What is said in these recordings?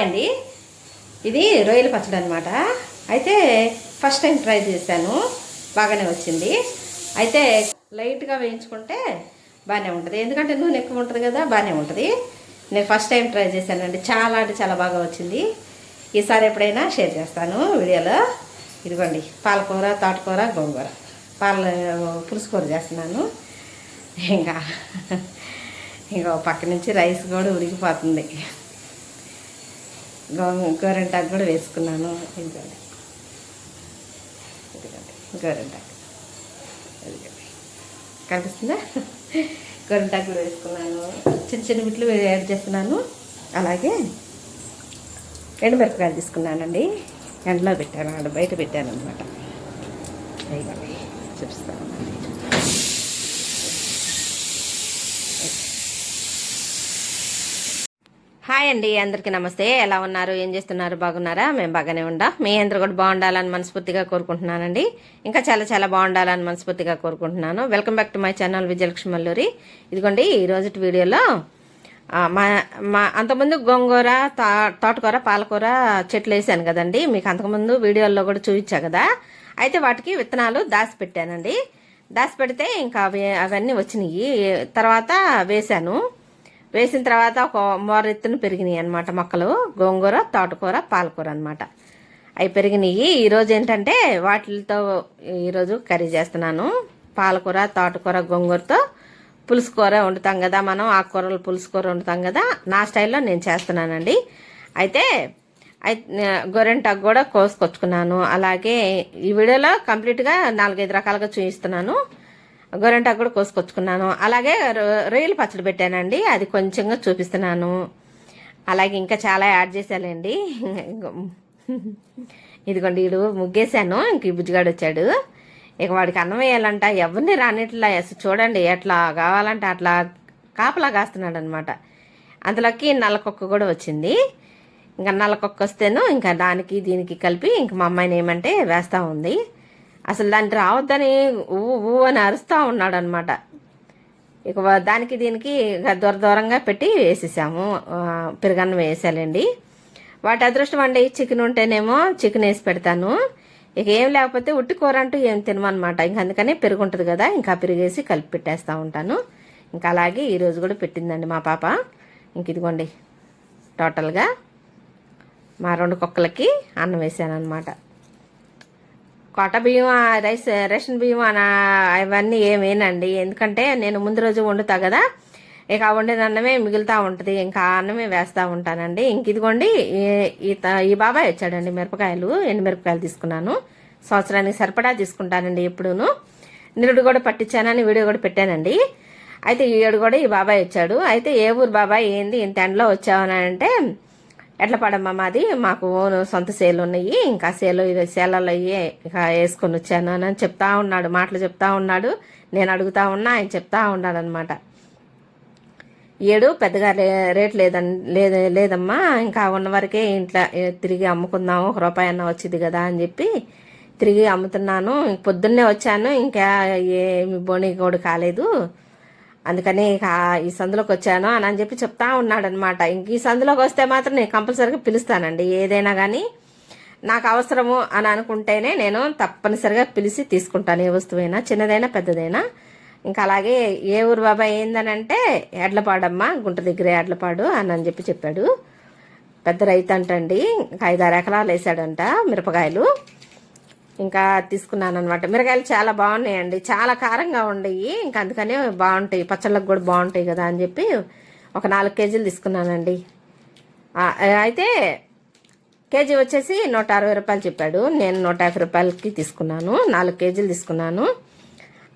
Hi అండి. ఇది రొయ్యల పచ్చడి అనమాట అయితే ఫస్ట్ టైం ట్రై చేశాను. బాగానే వచ్చింది. అయితే లైట్గా వేయించుకుంటే బాగానే ఉంటుంది. ఎందుకంటే నూనె ఎక్కువ ఉంటుంది కదా బాగానే ఉంటుంది. నేను ఫస్ట్ టైం ట్రై చేశానండి. చాలా అంటే చాలా బాగా వచ్చింది. ఈసారి ఎప్పుడైనా షేర్ చేస్తాను వీడియోలో. ఇదిగోండి పాలకూర తోటకూర గోంగూర. పాల పులుసు కూర చేస్తున్నాను. ఇంకా ఇంకా పక్క నుంచి రైస్ కూడా ఉడికిపోతుంది. గోరింటాకు కూడా వేసుకున్నాను. ఇదిగోండి. ఇదిగోండి. గోరింటాకు ఇదిగోండి. కనిపిస్తుందా? గోరింటాకు కూడా వేసుకున్నాను. చిన్న చిన్న బిట్లు యాడ్ చేస్తున్నాను. అలాగే ఎండుమిరపకాయలు తీసుకున్నానండి. ఎండలో పెట్టాను ఆడ బయట పెట్టాను అనమాట చూపిస్తాను. హాయ్ అండి అందరికీ నమస్తే. ఎలా ఉన్నారు? ఏం చేస్తున్నారు? బాగున్నారా? మేము బాగానే ఉండా. మీ అందరు కూడా బాగుండాలని మనస్ఫూర్తిగా కోరుకుంటున్నానండి. ఇంకా చాలా చాలా బాగుండాలని మనస్ఫూర్తిగా కోరుకుంటున్నాను. Welcome back to my channel Vijayalakshmi Malluri ఇదిగోండి ఈ రోజు వీడియోలో మా మా అంతకుముందు గోంగూర తా తోటకూర పాలకూర చెట్లు వేసాను కదండి. మీకు అంతకుముందు వీడియోల్లో కూడా చూపించా కదా. అయితే వాటికి విత్తనాలు దాచి పెట్టానండి. దాచి పెడితే ఇంకా అవి అవన్నీ వచ్చినాయి. తర్వాత వేశాను వేసిన తర్వాత ఒక మోరెత్తున పెరిగినాయి అనమాట మొక్కలు. గోంగూర తోటకూర పాలకూర అనమాట అవి పెరిగినాయి. ఈరోజు ఏంటంటే వాటితో ఈరోజు కర్రీ చేస్తున్నాను. పాలకూర తోటకూర గోంగూరతో పులుసు కూర వండుతాం కదా మనం. ఆకుకూరలు పులుసు కూర వండుతాం కదా. నా స్టైల్లో నేను చేస్తున్నానండి. అయితే అయి- గొరెంటాకు కూడా కోసుకొచ్చుకున్నాను. అలాగే ఈ వీడియోలో కంప్లీట్గా నాలుగైదు రకాలుగా చూపిస్తున్నాను. గొరెంటాకు కూడా కోసుకొచ్చుకున్నాను. అలాగే రొ- రొయ్యల పచ్చడి పెట్టానండి. అది కొంచెంగా చూపిస్తున్నాను. అలాగే ఇంకా చాలా యాడ్ చేశానండి ఇదిగోండి వీడు ముగ్గేశాను. ఇంక ఈ బుజ్జిగాడు వచ్చాడు. ఇక వాడికి అన్నం వేయాలంట. ఎవరిని రానిట్లా చూడండి ఎట్లా కావాలంటే అట్లా కాపలా కాస్తున్నాడు అనమాట అందులోకి నల్లకొక్క కూడా వచ్చింది. ఇంకా నల్లకొక్క వస్తేను ఇంకా దానికి దీనికి కలిపి ఇంక మా అమ్మాయిని ఏమంటే వేస్తూ ఉంది. అసలు దాన్ని రావద్దని ఊ ఊ అని అరుస్తూ ఉన్నాడు అనమాట ఇక దానికి దీనికి దూర దూరంగా పెట్టి వేసేసాము. ఆ, పెరుగన్నం వేసాలండి. వాటి అదృష్టం అండి చికెన్ ఉంటేనేమో చికెన్ వేసి పెడతాను. ఇక ఏం లేకపోతే ఉట్టి కూర అంటూ ఏం తినమనమాట ఇంక అందుకనే పెరుగు ఉంటుంది కదా ఇంకా పెరిగేసి కలిపి పెట్టేస్తూ ఉంటాను. ఇంకా అలాగే ఈరోజు కూడా పెట్టిందండి మా పాప. ఇంక ఇదిగోండి టోటల్గా మా రెండు కుక్కలకి అన్నం వేసాను అనమాట కొట్ట బియ్యం రైస్ రేషన్ బియ్యం అన అవన్నీ ఏమేనండి ఎందుకంటే నేను ముందు రోజు వండుతా కదా ఇక వండిన అన్నమే మిగులుతూ ఉంటుంది. ఇంకా అన్నమే వేస్తూ ఉంటానండి. ఇంక ఇదిగోండి ఈ- త- ఈ బాబాయ్ వచ్చాడండి మిరపకాయలు ఎండు మిరపకాయలు తీసుకున్నాను. సంవత్సరానికి సరిపడా తీసుకుంటానండి ఎప్పుడూను. నిరుడు కూడా పట్టించానని వీడియో కూడా పెట్టానండి. అయితే ఈ ఏడు కూడా ఈ బాబాయ్ వచ్చాడు. అయితే ఏ ఊరు బాబాయ్ ఏంది ఇంత ఎండలో వచ్చావని అంటే ఎట్ల పడమ్మా మాది. మాకు ఓన్ సొంత సేలు ఉన్నాయి. ఇంకా సేలు సేలలో అయ్యి వేసుకొని వచ్చాను అని చెప్తా ఉన్నాడు. మాటలు చెప్తా ఉన్నాడు. నేను అడుగుతా ఉన్నా ఆయన చెప్తా ఉన్నాడు అనమాట ఏడు పెద్దగా రే రేట్ లేదం లేదు లేదమ్మా. ఇంకా ఉన్న వరకే ఇంట్లో తిరిగి అమ్ముకుందాము. ఒక రూపాయి అన్న వచ్చింది కదా అని చెప్పి తిరిగి అమ్ముతున్నాను. పొద్దున్నే వచ్చాను. ఇంకా ఏమి బోని కూడా కాలేదు. అందుకని ఇక ఈ సందులోకి వచ్చాను అని అని చెప్పి చెప్తా ఉన్నాడు అనమాట ఇంక ఈ సందులోకి వస్తే మాత్రం నేను కంపల్సరీగా పిలుస్తానండి. ఏదైనా కానీ నాకు అవసరము అని అనుకుంటేనే నేను తప్పనిసరిగా పిలిచి తీసుకుంటాను. ఏ వస్తువైనా చిన్నదైనా పెద్దదైనా. ఇంకా అలాగే ఏ ఊరు బాబాయ్ ఏందనంటే ఎడ్లపాడమ్మ గుంట దగ్గర ఎడ్లపాడు అని అని చెప్పి చెప్పాడు. పెద్ద రైతు అంటండి. ఇంకా ఐదారు ఎకరాలు వేసాడంట మిరపకాయలు. ఇంకా తీసుకున్నాను అనమాట మిరకాయలు చాలా బాగున్నాయండి. చాలా కారంగా ఉండయి. ఇంకా అందుకనే బాగుంటాయి. పచ్చళ్ళకు కూడా బాగుంటాయి కదా అని చెప్పి ఒక నాలుగు కేజీలు తీసుకున్నానండి. అయితే కేజీ వచ్చేసి నూట అరవై రూపాయలు చెప్పాడు. నేను నూట యాభై రూపాయలకి తీసుకున్నాను. నాలుగు కేజీలు తీసుకున్నాను.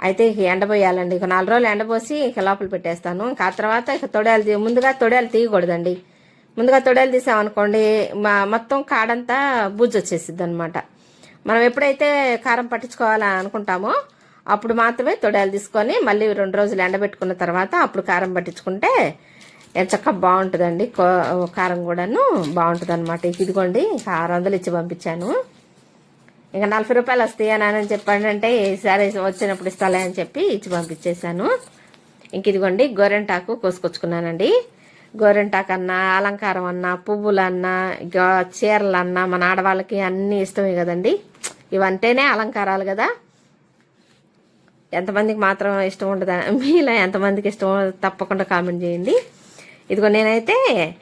అయితే ఇక ఎండబోయాలండి. ఇక నాలుగు రోజులు ఎండబోసి ఇక లోపల పెట్టేస్తాను. ఇంకా ఆ తర్వాత ఇక తొడేలు ముందుగా తొడేలు తీయకూడదండి. ముందుగా తొడేలు తీసామనుకోండి మా మొత్తం కాడంతా బూజు వచ్చేసిద్ది అనమాట మనం ఎప్పుడైతే కారం పట్టించుకోవాలని అనుకుంటామో అప్పుడు మాత్రమే తొడాలు తీసుకొని మళ్ళీ రెండు రోజులు ఎండబెట్టుకున్న తర్వాత అప్పుడు కారం పట్టించుకుంటే చక్కగా బాగుంటుందండి. కో- కారం కూడాను బాగుంటుంది అనమాట ఇదిగోండి ఆరు వందలు ఇచ్చి పంపించాను. ఇంకా నలభై రూపాయలు వస్తాయి అని అని చెప్పాడంటే సరే వచ్చినప్పుడు ఇస్తాలే అని చెప్పి ఇచ్చి పంపించేశాను. ఇంక ఇదిగోండి గోరెంటాకు కోసుకొచ్చుకున్నానండి. గోరింటాకన్నా అలంకారం అన్నా పువ్వులన్నా ఇక చీరలన్నా మన ఆడవాళ్ళకి అన్నీ ఇష్టమే కదండి. ఇవంటేనే అలంకారాలు కదా. ఎంతమందికి మాత్రం ఇష్టం ఉండదా? మీలో ఎంతమందికి ఇష్టం తప్పకుండా కామెంట్ చేయండి. ఇదిగో నేనైతే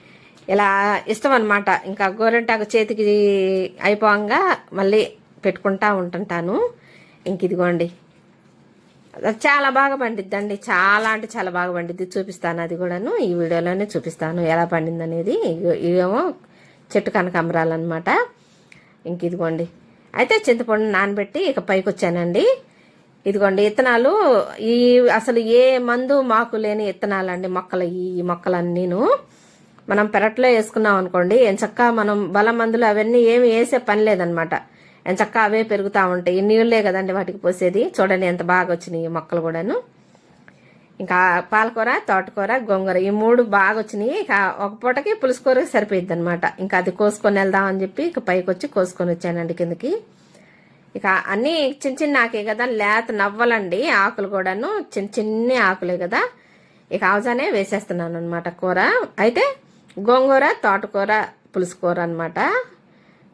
ఇలా ఇష్టం అనమాట ఇంకా గోరింటాకు చేతికి అయిపోగా మళ్ళీ పెట్టుకుంటా ఉంటుంటాను. ఇంక ఇదిగోండి. చాలా బాగా పండిద్దండి. చాలా అంటే చాలా బాగా పండిద్ది. చూపిస్తాను అది కూడాను. ఈ వీడియోలోనే చూపిస్తాను ఎలా పండింది అనేది ఇగో- ఇవేమో చెట్టు కనకాంబరాలు అనమాట ఇంక ఇదిగోండి. అయితే చింతపండు నానబెట్టి ఇక పైకి వచ్చానండి ఇదిగోండి ఇత్తనాలు ఈ అసలు ఏ మందు మాకు లేని ఇత్తనాలండి మొక్కలు ఈ మొక్కలన్నీను. మనం పెరట్లో వేసుకున్నాం అనుకోండి ఎంచక్క మనం బలం మందులు అవన్నీ ఏమి వేసే పని లేదనమాట ఎంచక్క అవే పెరుగుతూ ఉంటాయి. నీళ్ళే కదండి వాటికి పోసేది. చూడండి ఎంత బాగా వచ్చినాయి ఈ మొక్కలు కూడాను. ఇంకా పాలకూర తోటకూర గోంగూర ఈ మూడు బాగా వచ్చినాయి ఇక ఒక పూటకి పులుసుకూర సరిపోయిద్ది అనమాట ఇంకా అది కోసుకొని వెళ్దాం అని చెప్పి ఇక పైకి వచ్చి కోసుకొని వచ్చానండి కిందకి. ఇక అన్నీ చిన్న చిన్న ఆకే కదా లేత నవ్వలండి ఆకులు కూడాను. చిన్న చిన్న ఆకులే కదా. ఇక అవజానే వేసేస్తున్నాను అనమాట కూర. అయితే గోంగూర తోటకూర పులుసుకూర అనమాట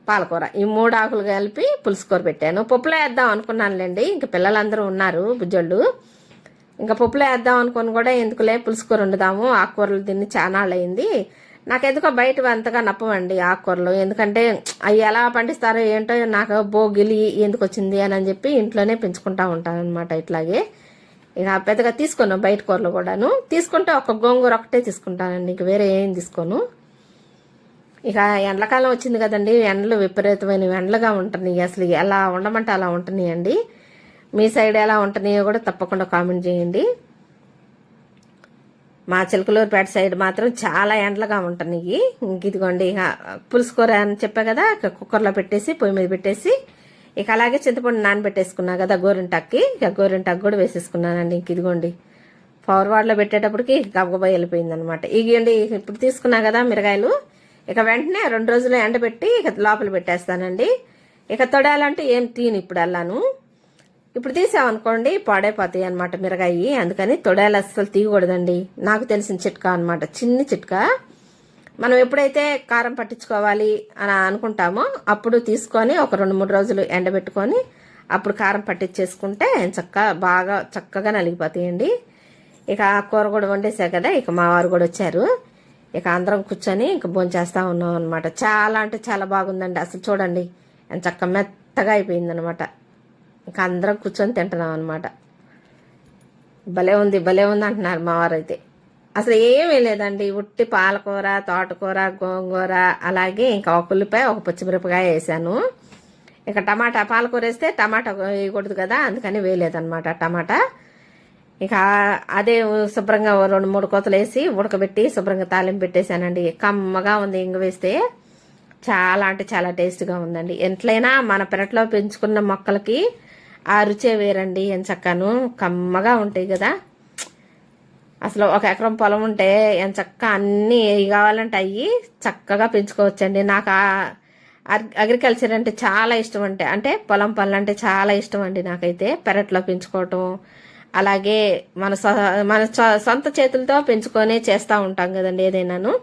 పాలకూర ఈ మూడు ఆకులు కలిపి పులుసుకూర పెట్టాను. పప్పులో వేద్దాం అనుకున్నానులేండి. ఇంక పిల్లలందరూ ఉన్నారు బుజ్జోళ్ళు. ఇంకా పప్పులో వేద్దాం అనుకుని కూడా ఎందుకులే పులుసుకూర వండుదాము ఆకుకూరలు తిని చాలా అయింది నాకెందుకో బయట అంతగా నప్పవండి ఆకుకూరలు. ఎందుకంటే అవి ఎలా పండిస్తారో ఏంటో నాకు బోగిలి ఎందుకు వచ్చింది అని అని చెప్పి ఇంట్లోనే పెంచుకుంటా ఉంటాను అనమాట ఇట్లాగే. ఇక పెద్దగా తీసుకోను బయట కూరలు కూడాను. తీసుకుంటే ఒక గోంగూర ఒకటే తీసుకుంటానండి ఇంక వేరే ఏం తీసుకోను. ఇక ఎండలకాలం వచ్చింది కదండి ఎండలు విపరీతమైన ఎండలుగా ఉంటున్నాయి. అసలు ఎలా ఉండమంటే అలా ఉంటున్నాయి అండి మీ సైడ్ ఎలా ఉంటున్నాయో కూడా తప్పకుండా కామెంట్ చేయండి. మా చిలకలూరుపేట సైడ్ మాత్రం చాలా ఎండలుగా ఉంటున్నాయి. ఇంక ఇదిగోండి ఇక పులుసుకూర అని చెప్పా కదా కుక్కర్లో పెట్టేసి పొయ్యి మీద పెట్టేసి ఇక అలాగే చింతపండు నానబెట్టేసుకున్నా కదా గోరింటాక్కి ఇక గోరింటాకు కూడా వేసేసుకున్నానండి. ఇంక ఇదిగోండి ఫార్వర్డ్లో పెట్టేటప్పటికి గబగబా వెళ్ళిపోయింది అనమాట ఇగండి ఇప్పుడు తీసుకున్నా కదా మిరగాయలు ఇక వెంటనే రెండు రోజులు ఎండబెట్టి ఇక లోపల పెట్టేస్తానండి. ఇక తొడాలంటే ఏం తీను ఇప్పుడు అల్లాను. ఇప్పుడు తీసామనుకోండి పాడైపోతాయి అనమాట మిరగాయి. అందుకని తొడాలు అస్సలు తీయకూడదండి. నాకు తెలిసిన చిట్కా అనమాట చిన్ని చిట్కా. మనం ఎప్పుడైతే కారం పట్టించుకోవాలి అని అనుకుంటామో అప్పుడు తీసుకొని ఒక రెండు మూడు రోజులు ఎండబెట్టుకొని అప్పుడు కారం పట్టించేసుకుంటే చక్క బాగా చక్కగా నలిగిపోతాయండి. ఇక ఆ కూర కూడా వండేసా కదా ఇక మా వారు కూడా వచ్చారు. ఇక అందరం కూర్చొని ఇంక భోంచేస్తా ఉన్నాం అనమాట చాలా అంటే చాలా బాగుందండి. అసలు చూడండి ఎంత చక్క మెత్తగా అయిపోయింది అనమాట ఇంకా అందరం కూర్చొని తింటున్నాం అనమాట భలే ఉంది భలే ఉంది అంటున్నారు మావారు అయితే అసలు ఏమీ లేదండి ఉట్టి పాలకూర తోటకూర గోంగూర అలాగే ఇంకా ఒక ఉల్లిపాయ ఒక పచ్చిమిరపకాయ వేసాను. ఇక టమాటా పాలకూర వేస్తే టమాటా వేయకూడదు కదా అందుకని వేయలేదన్నమాట టమాటా. ఇక అదే శుభ్రంగా రెండు మూడు కోతలు వేసి ఉడకబెట్టి శుభ్రంగా తాలింపు పెట్టేశానండి. కమ్మగా ఉంది ఇంగ వేస్తే. చాలా అంటే చాలా టేస్ట్గా ఉందండి. ఎట్లయినా మన పెరట్లో పెంచుకున్న మొక్కలకి ఆ రుచే వేరండి ఎంచక్కను కమ్మగా ఉంటాయి కదా. అసలు ఒక ఎకరం పొలం ఉంటే ఎంత చక్క అన్నీ ఏ కావాలంటే అవి చక్కగా పెంచుకోవచ్చండి. నాకు ఆ- అగ్రికల్చర్ అంటే చాలా ఇష్టం అంటే అంటే పొలం పనులు అంటే చాలా ఇష్టం అండి నాకైతే. పెరట్లో పెంచుకోవటం అలాగే మన సొ మన సొ- సొంత చేతులతో పెంచుకొని చేస్తూ ఉంటాం కదండి ఏదైనాను.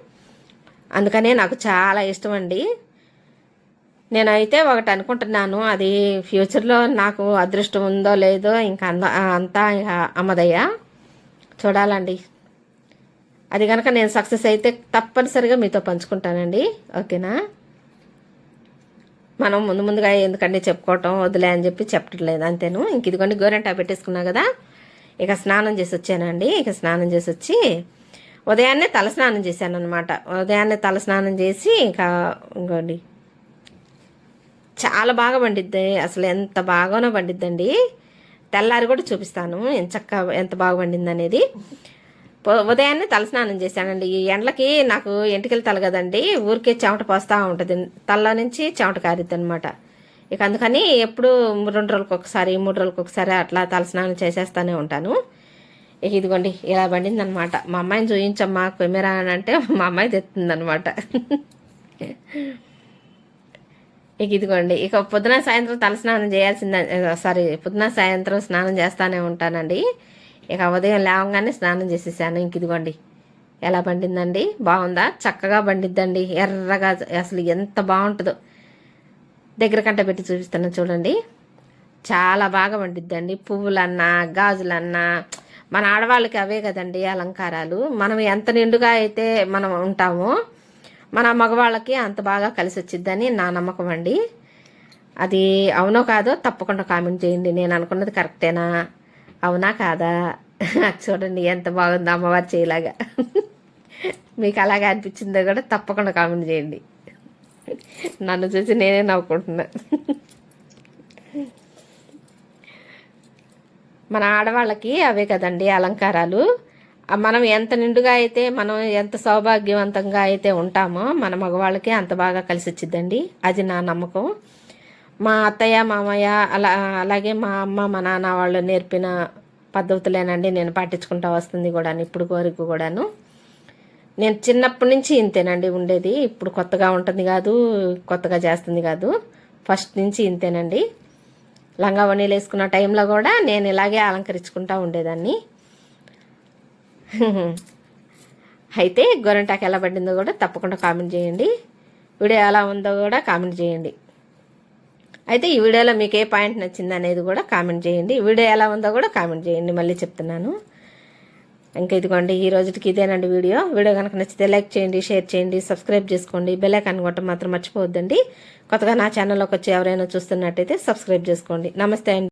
అందుకనే నాకు చాలా ఇష్టం అండి. నేనైతే ఒకటి అనుకుంటున్నాను అది ఫ్యూచర్లో నాకు అదృష్టం ఉందో లేదో ఇంకా అంద అంతా ఇక అమ్మదయ్య. చూడాలండి. అది కనుక నేను సక్సెస్ అయితే తప్పనిసరిగా మీతో పంచుకుంటానండి. ఓకేనా? మనం ముందు ముందుగా ఎందుకంటే చెప్పుకోవటం వదిలే అని చెప్పి చెప్పట్లేదు అంతేను. ఇంక ఇదిగోండి గోరెంటా పెట్టేసుకున్నా కదా. ఇక స్నానం చేసి వచ్చానండి. ఇక స్నానం చేసి వచ్చి ఉదయాన్నే తల స్నానం చేశాను అనమాట ఉదయాన్నే తల స్నానం చేసి ఇంకా ఇంకోండి. చాలా బాగా పండిద్ది. అసలు ఎంత బాగానో పండిద్దండి. తెల్లారి కూడా చూపిస్తాను ఎంత చక్క ఎంత బాగా పండింది అనేది ఉదయాన్నే తలస్నానం చేశానండి. ఈ ఎండలకి నాకు ఎంటికలు తలగదండి. ఊరికే చెమట పోస్తూ ఉంటుంది. తల్ల నుంచి చెమట కారిద్ది అనమాట ఇక అందుకని ఎప్పుడు రెండు రోజులకు ఒకసారి మూడు రోజులకు ఒకసారి అట్లా తలస్నానం చేసేస్తూనే ఉంటాను. ఇక ఇదిగోండి ఇలా పండింది అనమాట మా అమ్మాయిని చూపించమ్మా కెమెరా అని అంటే మా అమ్మాయి తెస్తుంది అనమాట ఇక ఇదిగోండి ఇక పొద్దున సాయంత్రం తలస్నానం చేయాల్సిందే సారీ పొద్దున సాయంత్రం స్నానం చేస్తానే ఉంటానండి. ఇక ఉదయం లేవగానే స్నానం చేసేసాను. ఇంక ఇదిగోండి ఎలా పండిందండి? బాగుందా? చక్కగా పండిద్దండి. ఎర్రగా అసలు ఎంత బాగుంటుందో. దగ్గర కంట పెట్టి చూపిస్తాను చూడండి. చాలా బాగా పండిద్దండి. పువ్వులన్నా గాజులన్నా మన ఆడవాళ్ళకి అవే కదండి అలంకారాలు. మనం ఎంత నిండుగా అయితే మనం ఉంటామో మన మగవాళ్ళకి అంత బాగా కలిసి వచ్చిద్దని నా నమ్మకం అండి. అది అవునో కాదో తప్పకుండా కామెంట్ చేయండి. నేను అనుకున్నది కరెక్టేనా? అవునా కాదా? చూడండి ఎంత బాగుంది అమ్మవారి చేయలాగా. మీకు అలాగే అనిపించిందో కూడా తప్పకుండా కామెంట్ చేయండి. నన్ను చూసి నేనే నవ్వుకుంటున్నా. మన ఆడవాళ్ళకి అవే కదండి అలంకారాలు. మనం ఎంత నిండుగా అయితే మనం ఎంత సౌభాగ్యవంతంగా అయితే ఉంటామో మన మగవాళ్ళకి అంత బాగా కలిసి వచ్చిందండి అది నా నమ్మకం. మా అత్తయ్య మామయ్య అలా అలాగే మా అమ్మ మా నాన్న వాళ్ళు నేర్పిన పద్ధతులేనండి. నేను పాటించుకుంటా వస్తుంది కూడా ఇప్పుడు వరకు కూడాను. నేను చిన్నప్పటి నుంచి ఇంతేనండి ఉండేది. ఇప్పుడు కొత్తగా ఉంటుంది కాదు కొత్తగా చేస్తుంది కాదు. ఫస్ట్ నుంచి ఇంతేనండి. లంగా వనీలు వేసుకున్న టైంలో కూడా నేను ఇలాగే అలంకరించుకుంటా ఉండేదాన్ని. అయితే గొరంటాకు ఎలా పడిందో కూడా తప్పకుండా కామెంట్ చేయండి. వీడియో ఎలా ఉందో కూడా కామెంట్ చేయండి. అయితే ఈ వీడియోలో మీకు ఏ పాయింట్ నచ్చింది అనేది కూడా కామెంట్ చేయండి. వీడియో ఎలా ఉందో కూడా కామెంట్ చేయండి. మళ్ళీ చెప్తున్నాను. ఇంకా ఇదిగోండి ఈ రోజుకి ఇదేనండి వీడియో. వీడియో కనుక నచ్చితే లైక్ చేయండి షేర్ చేయండి సబ్స్క్రైబ్ చేసుకోండి. బెల్లైకాన్ ఐకాన్ కొట్టడం మాత్రం మర్చిపోవద్దండి. కొత్తగా నా ఛానల్లోకి వచ్చి ఎవరైనా చూస్తున్నట్టయితే సబ్స్క్రైబ్ చేసుకోండి. నమస్తే అండి.